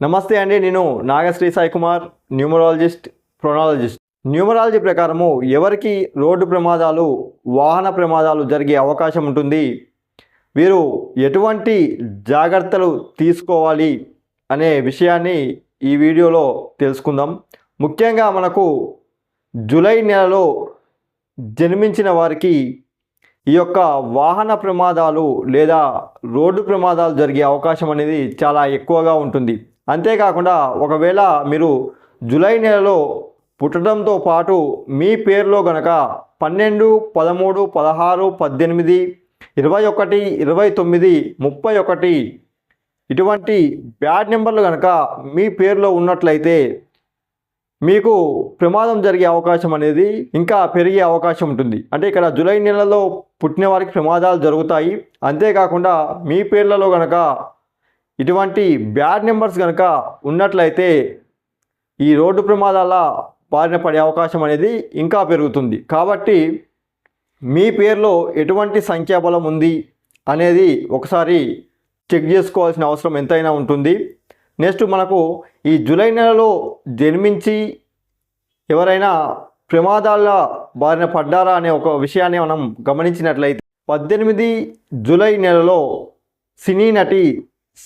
నమస్తే అండి నేను నాగశ్రీ సాయి కుమార్ న్యూమరాలజిస్ట్ ప్రొనాలజిస్ట్. న్యూమరాలజీ ప్రకారము ఎవరికి రోడ్డు ప్రమాదాలు వాహన ప్రమాదాలు జరిగే అవకాశం ఉంటుంది వీరు ఎటువంటి జాగ్రత్తలు తీసుకోవాలి అనే విషయాన్ని ఈ వీడియోలో తెలుసుకుందాం. ముఖ్యంగా మనకు జూలై నెలలో జన్మించిన వారికి ఈ యొక్క వాహన ప్రమాదాలు లేదా రోడ్డు ప్రమాదాలు జరిగే అవకాశం అనేది చాలా ఎక్కువగా ఉంటుంది. అంతేకాకుండా ఒకవేళ మీరు జూలై నెలలో పుట్టడంతో పాటు మీ పేరులో గనక పన్నెండు పదమూడు పదహారు పద్దెనిమిది ఇరవై ఒకటి ఇరవై తొమ్మిది ముప్పై ఒకటి ఇటువంటి బ్యాడ్ నెంబర్లు కనుక మీ పేరులో ఉన్నట్లయితే మీకు ప్రమాదం జరిగే అవకాశం అనేది ఇంకా పెరిగే అవకాశం ఉంటుంది. అంటే ఇక్కడ జూలై నెలలో పుట్టిన వారికి ప్రమాదాలు జరుగుతాయి. అంతేకాకుండా మీ పేర్లలో కనుక ఇటువంటి బ్యాడ్ నెంబర్స్ కనుక ఉన్నట్లయితే ఈ రోడ్డు ప్రమాదాల బారిన పడే అవకాశం అనేది ఇంకా పెరుగుతుంది. కాబట్టి మీ పేరులో ఎటువంటి సంఖ్యాబలం ఉంది అనేది ఒకసారి చెక్ చేసుకోవాల్సిన అవసరం ఎంతైనా ఉంటుంది. నెక్స్ట్ మనకు ఈ జూలై నెలలో జన్మించి ఎవరైనా ప్రమాదాల బారిన పడ్డారా అనే ఒక విషయాన్ని మనం గమనించినట్లయితే పద్దెనిమిది జూలై నెలలో సినీ నటి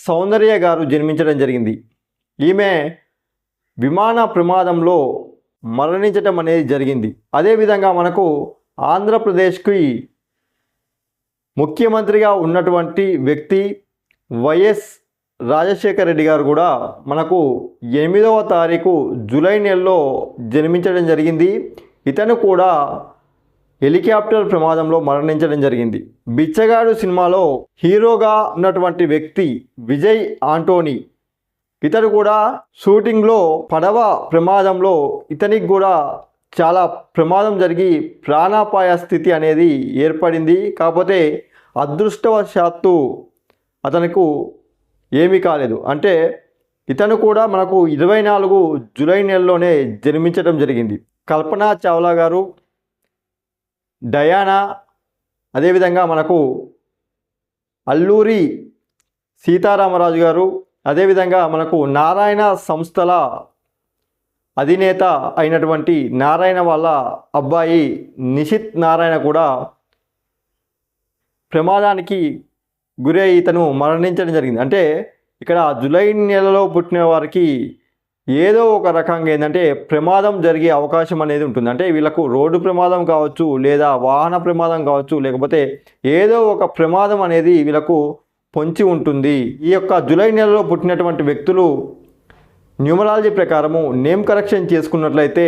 సౌందర్య గారు జన్మించడం జరిగింది. ఈమె విమాన ప్రమాదంలో మరణించటం అనేది జరిగింది. అదేవిధంగా మనకు ఆంధ్రప్రదేశ్కి ముఖ్యమంత్రిగా ఉన్నటువంటి వ్యక్తి వైఎస్ రాజశేఖర రెడ్డి గారు కూడా మనకు ఎనిమిదవ తారీఖు జూలై నెలలో జన్మించడం జరిగింది. ఇతను కూడా హెలికాప్టర్ ప్రమాదంలో మరణించడం జరిగింది. బిచ్చగాడు సినిమాలో హీరోగా ఉన్నటువంటి వ్యక్తి విజయ్ ఆంటోనీ ఇతడు కూడా షూటింగ్లో పడవ ప్రమాదంలో ఇతనికి కూడా చాలా ప్రమాదం జరిగి ప్రాణాపాయ స్థితి అనేది ఏర్పడింది. కాకపోతే అదృష్టవశాత్తు అతనికి ఏమీ కాలేదు. అంటే ఇతను కూడా మనకు ఇరవై నాలుగు జూలై నెలలోనే జన్మించడం జరిగింది. కల్పనా చావ్లా గారు డయానా అదేవిధంగా మనకు అల్లూరి సీతారామరాజు గారు అదేవిధంగా మనకు నారాయణ సంస్థల అధినేత అయినటువంటి నారాయణ వాళ్ళ అబ్బాయి నిషిత్ నారాయణ కూడా ప్రమాదానికి గురై ఇతను మరణించడం జరిగింది. అంటే ఇక్కడ జులై నెలలో పుట్టిన వారికి ఏదో ఒక రకంగా ఏంటంటే ప్రమాదం జరిగే అవకాశం అనేది ఉంటుంది. అంటే వీళ్ళకు రోడ్డు ప్రమాదం కావచ్చు లేదా వాహన ప్రమాదం కావచ్చు లేకపోతే ఏదో ఒక ప్రమాదం అనేది వీళ్ళకు పొంచి ఉంటుంది. ఈ యొక్క జూలై నెలలో పుట్టినటువంటి వ్యక్తులు న్యూమరాలజీ ప్రకారము నేమ్ కరెక్షన్ చేసుకున్నట్లయితే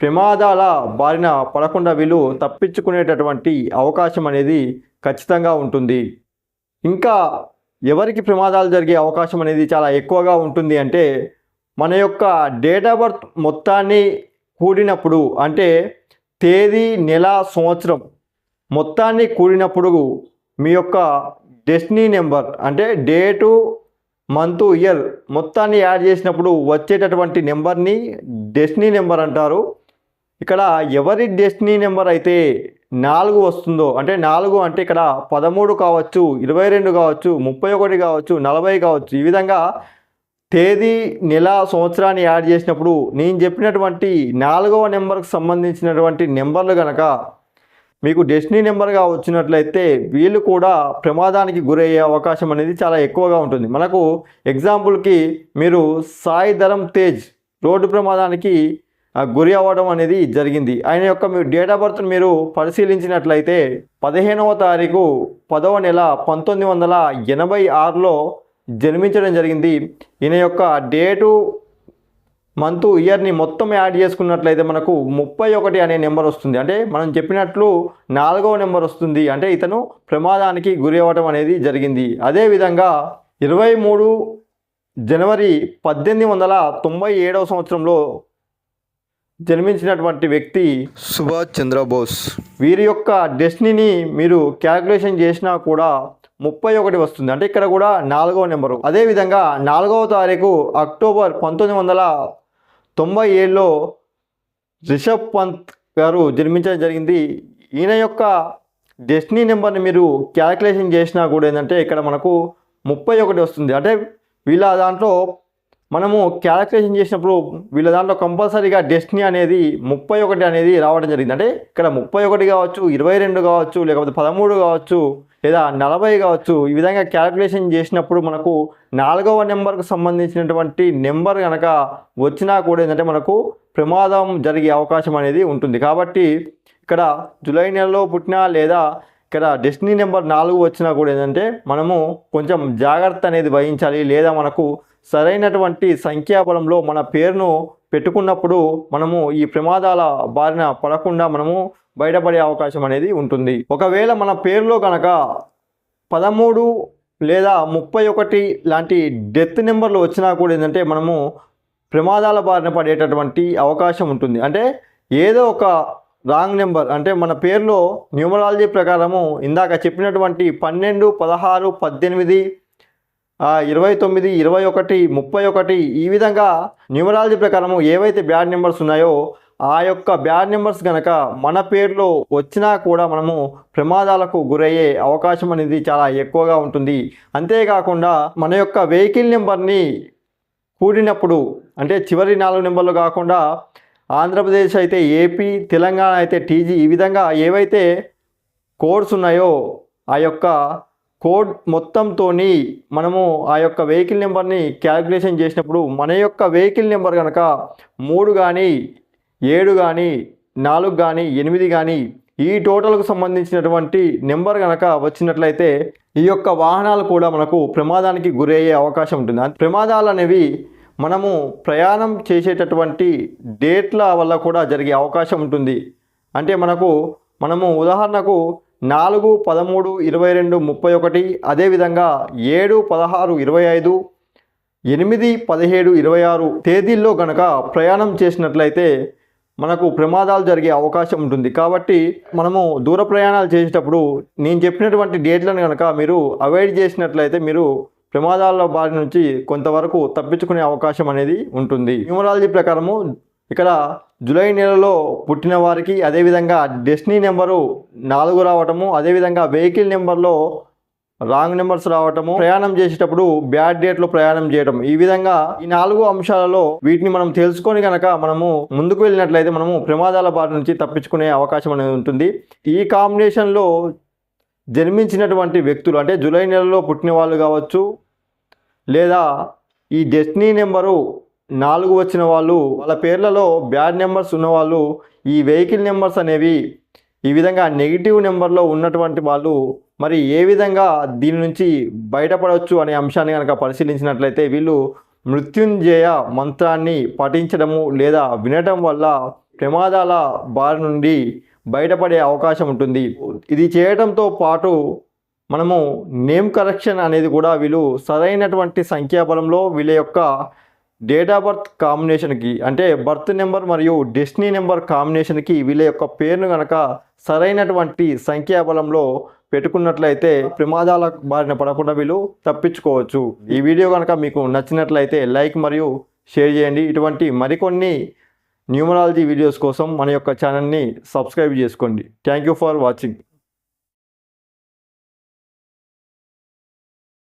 ప్రమాదాల బారిన పడకుండా వీళ్ళు తప్పించుకునేటటువంటి అవకాశం అనేది ఖచ్చితంగా ఉంటుంది. ఇంకా ఎవరికి ప్రమాదాలు జరిగే అవకాశం అనేది చాలా ఎక్కువగా ఉంటుంది అంటే మన యొక్క డేట్ ఆఫ్ బర్త్ మొత్తాన్ని కూడినప్పుడు అంటే తేదీ నెల సంవత్సరం మొత్తాన్ని కూడినప్పుడు మీ యొక్క డెస్టినీ నెంబర్ అంటే డేటు మంత్ ఇయర్ మొత్తాన్ని యాడ్ చేసినప్పుడు వచ్చేటటువంటి నెంబర్ని డెస్టినీ నెంబర్ అంటారు. ఇక్కడ ఎవరి డెస్టినీ నెంబర్ అయితే నాలుగు వస్తుందో అంటే నాలుగు అంటే ఇక్కడ పదమూడు కావచ్చు ఇరవై రెండు కావచ్చు ముప్పై ఒకటి కావచ్చు నలభై కావచ్చు ఈ విధంగా తేదీ నెల సంవత్సరాన్ని యాడ్ చేసినప్పుడు నేను చెప్పినటువంటి నాలుగవ నెంబర్కి సంబంధించినటువంటి నెంబర్లు కనుక మీకు డెస్టినీ నెంబర్గా వచ్చినట్లయితే వీళ్ళు కూడా ప్రమాదానికి గురయ్యే అవకాశం అనేది చాలా ఎక్కువగా ఉంటుంది. మనకు ఎగ్జాంపుల్కి మీరు సాయి ధరం తేజ్ రోడ్డు ప్రమాదానికి గురి అవ్వడం అనేది జరిగింది. ఆయన యొక్క మీ డేట్ ఆఫ్ బర్త్ మీరు పరిశీలించినట్లయితే పదిహేనవ తారీఖు పదవ నెల పంతొమ్మిది వందల ఎనభై ఆరులో జన్మించడం జరిగింది. ఈయన యొక్క డేటు మంత్ ఇయర్ని మొత్తం యాడ్ చేసుకున్నట్లయితే మనకు ముప్పై ఒకటి అనే నెంబర్ వస్తుంది. అంటే మనం చెప్పినట్లు నాలుగవ నెంబర్ వస్తుంది. అంటే ఇతను ప్రమాదానికి గురి అవ్వడం అనేది జరిగింది. అదేవిధంగా ఇరవై మూడు జనవరి పద్దెనిమిది వందల తొంభై ఏడవ సంవత్సరంలో జన్మించినటువంటి వ్యక్తి సుభాష్ చంద్రబోస్. వీరి యొక్క డెస్టినీని మీరు క్యాల్కులేషన్ చేసినా కూడా ముప్పై ఒకటి వస్తుంది. అంటే ఇక్కడ కూడా నాలుగవ నెంబరు. అదేవిధంగా నాలుగవ తారీఖు అక్టోబర్ పంతొమ్మిది వందల తొంభై ఏడులో రిషబ్ పంత్ గారు జన్మించడం జరిగింది. ఈయన యొక్క డెస్టినీ నెంబర్ని మీరు క్యాల్కులేషన్ చేసినా కూడా ఏంటంటే ఇక్కడ మనకు ముప్పై ఒకటి వస్తుంది. అంటే వీళ్ళ దాంట్లో మనము క్యాలిక్యులేషన్ చేసినప్పుడు వీళ్ళ దాంట్లో కంపల్సరీగా డెస్టినీ అనేది ముప్పై ఒకటి అనేది రావడం జరిగింది. అంటే ఇక్కడ ముప్పై ఒకటి కావచ్చు ఇరవై రెండు కావచ్చు లేకపోతే పదమూడు కావచ్చు లేదా నలభై కావచ్చు. ఈ విధంగా క్యాలిక్యులేషన్ చేసినప్పుడు మనకు నాలుగవ నెంబర్కు సంబంధించినటువంటి నెంబర్ కనుక వచ్చినా కూడా ఏంటంటే మనకు ప్రమాదం జరిగే అవకాశం అనేది ఉంటుంది. కాబట్టి ఇక్కడ జూలై నెలలో పుట్టిన లేదా ఇక్కడ డెస్టినీ నెంబర్ నాలుగు వచ్చినా కూడా ఏంటంటే మనము కొంచెం జాగ్రత్త అనేది వహించాలి. లేదా మనకు సరైనటువంటి సంఖ్యాబలంలో మన పేరును పెట్టుకున్నప్పుడు మనము ఈ ప్రమాదాల బారిన పడకుండా మనము బయటపడే అవకాశం అనేది ఉంటుంది. ఒకవేళ మన పేరులో కనుక పదమూడు లేదా ముప్పై ఒకటి లాంటి డెత్ నెంబర్లు వచ్చినా కూడా ఏంటంటే మనము ప్రమాదాల బారిన పడేటటువంటి అవకాశం ఉంటుంది. అంటే ఏదో ఒక రాంగ్ నెంబర్ అంటే మన పేరులో న్యూమరాలజీ ప్రకారము ఇందాక చెప్పినటువంటి పన్నెండు పదహారు పద్దెనిమిది ఇరవై తొమ్మిది ఇరవై ఒకటి ముప్పై ఒకటి ఈ విధంగా న్యూమరాలజీ ప్రకారము ఏవైతే బ్యాడ్ నెంబర్స్ ఉన్నాయో ఆ యొక్క బ్యాడ్ నెంబర్స్ కనుక మన పేరులో వచ్చినా కూడా మనము ప్రమాదాలకు గురయ్యే అవకాశం అనేది చాలా ఎక్కువగా ఉంటుంది. అంతేకాకుండా మన యొక్క వెహికల్ నెంబర్ని కూడినప్పుడు అంటే చివరి నాలుగు నెంబర్లు కాకుండా ఆంధ్రప్రదేశ్ అయితే ఏపీ తెలంగాణ అయితే టీజీ ఈ విధంగా ఏవైతే కోడ్స్ ఉన్నాయో ఆ యొక్క కోడ్ మొత్తంతోని మనము ఆ యొక్క వెహికల్ నెంబర్ని క్యాలిక్యులేషన్ చేసినప్పుడు మన యొక్క వెహికల్ నెంబర్ కనుక మూడు కానీ ఏడు కానీ నాలుగు కానీ ఎనిమిది కానీ ఈ టోటల్కు సంబంధించినటువంటి నెంబర్ కనుక వచ్చినట్లయితే ఈ యొక్క వాహనాలు కూడా మనకు ప్రమాదానికి గురయ్యే అవకాశం ఉంటుంది. ప్రమాదాలు అనేవి మనము ప్రయాణం చేసేటటువంటి డేట్ల వల్ల కూడా జరిగే అవకాశం ఉంటుంది. అంటే మనకు మనము ఉదాహరణకు నాలుగు పదమూడు ఇరవై రెండు ముప్పై ఒకటి అదేవిధంగా ఏడు పదహారు ఇరవై ఐదు ఎనిమిది పదిహేడు ఇరవై ఆరు తేదీల్లో గనక ప్రయాణం చేసినట్లయితే మనకు ప్రమాదాలు జరిగే అవకాశం ఉంటుంది. కాబట్టి మనము దూర ప్రయాణాలు చేసేటప్పుడు నేను చెప్పినటువంటి డేట్లను కనుక మీరు అవాయిడ్ చేసినట్లయితే మీరు ప్రమాదాల బారి నుంచి కొంతవరకు తప్పించుకునే అవకాశం అనేది ఉంటుంది. న్యూమరాలజీ ప్రకారము ఇక్కడ జూలై నెలలో పుట్టిన వారికి అదేవిధంగా డెస్టినీ నెంబరు నాలుగు రావటము అదేవిధంగా వెహికల్ నెంబర్లో రాంగ్ నెంబర్స్ రావటము ప్రయాణం చేసేటప్పుడు బ్యాడ్ డేట్లో ప్రయాణం చేయడం ఈ విధంగా ఈ నాలుగు అంశాలలో వీటిని మనం తెలుసుకొని కనుక మనము ముందుకు వెళ్ళినట్లయితే మనము ప్రమాదాల బారి నుంచి తప్పించుకునే అవకాశం అనేది ఉంటుంది. ఈ కాంబినేషన్లో జన్మించినటువంటి వ్యక్తులు అంటే జూలై నెలలో పుట్టిన వాళ్ళు కావచ్చు లేదా ఈ డెస్టినీ నెంబరు నాలుగు వచ్చిన వాళ్ళు వాళ్ళ పేర్లలో బ్యాడ్ నెంబర్స్ ఉన్నవాళ్ళు ఈ వెహికల్ నెంబర్స్ అనేవి ఈ విధంగా నెగిటివ్ నెంబర్లో ఉన్నటువంటి వాళ్ళు మరి ఏ విధంగా దీని నుంచి బయటపడవచ్చు అనే అంశాన్ని కనుక పరిశీలించినట్లయితే వీళ్ళు మృత్యుంజయ మంత్రాన్ని పఠించడము లేదా వినటం వల్ల ప్రమాదాల బారి నుండి బయటపడే అవకాశం ఉంటుంది. ఇది చేయడంతో పాటు మనము నేమ్ కరెక్షన్ అనేది కూడా వీళ్ళు సరైనటువంటి సంఖ్యాబలంలో వీళ్ళ యొక్క డేట్ ఆఫ్ బర్త్ కాంబినేషన్కి అంటే బర్త్ నెంబర్ మరియు డెస్టినీ నెంబర్ కాంబినేషన్కి వీళ్ళ యొక్క పేరును కనుక సరైనటువంటి సంఖ్యాబలంలో పెట్టుకున్నట్లయితే ప్రమాదాల బారిన పడకుండా వీళ్ళు తప్పించుకోవచ్చు. ఈ వీడియో కనుక మీకు నచ్చినట్లయితే లైక్ మరియు షేర్ చేయండి. ఇటువంటి మరికొన్ని న్యూమరాలజీ వీడియోస్ కోసం మన యొక్క ఛానల్ని సబ్స్క్రైబ్ చేసుకోండి. Thank you for watching.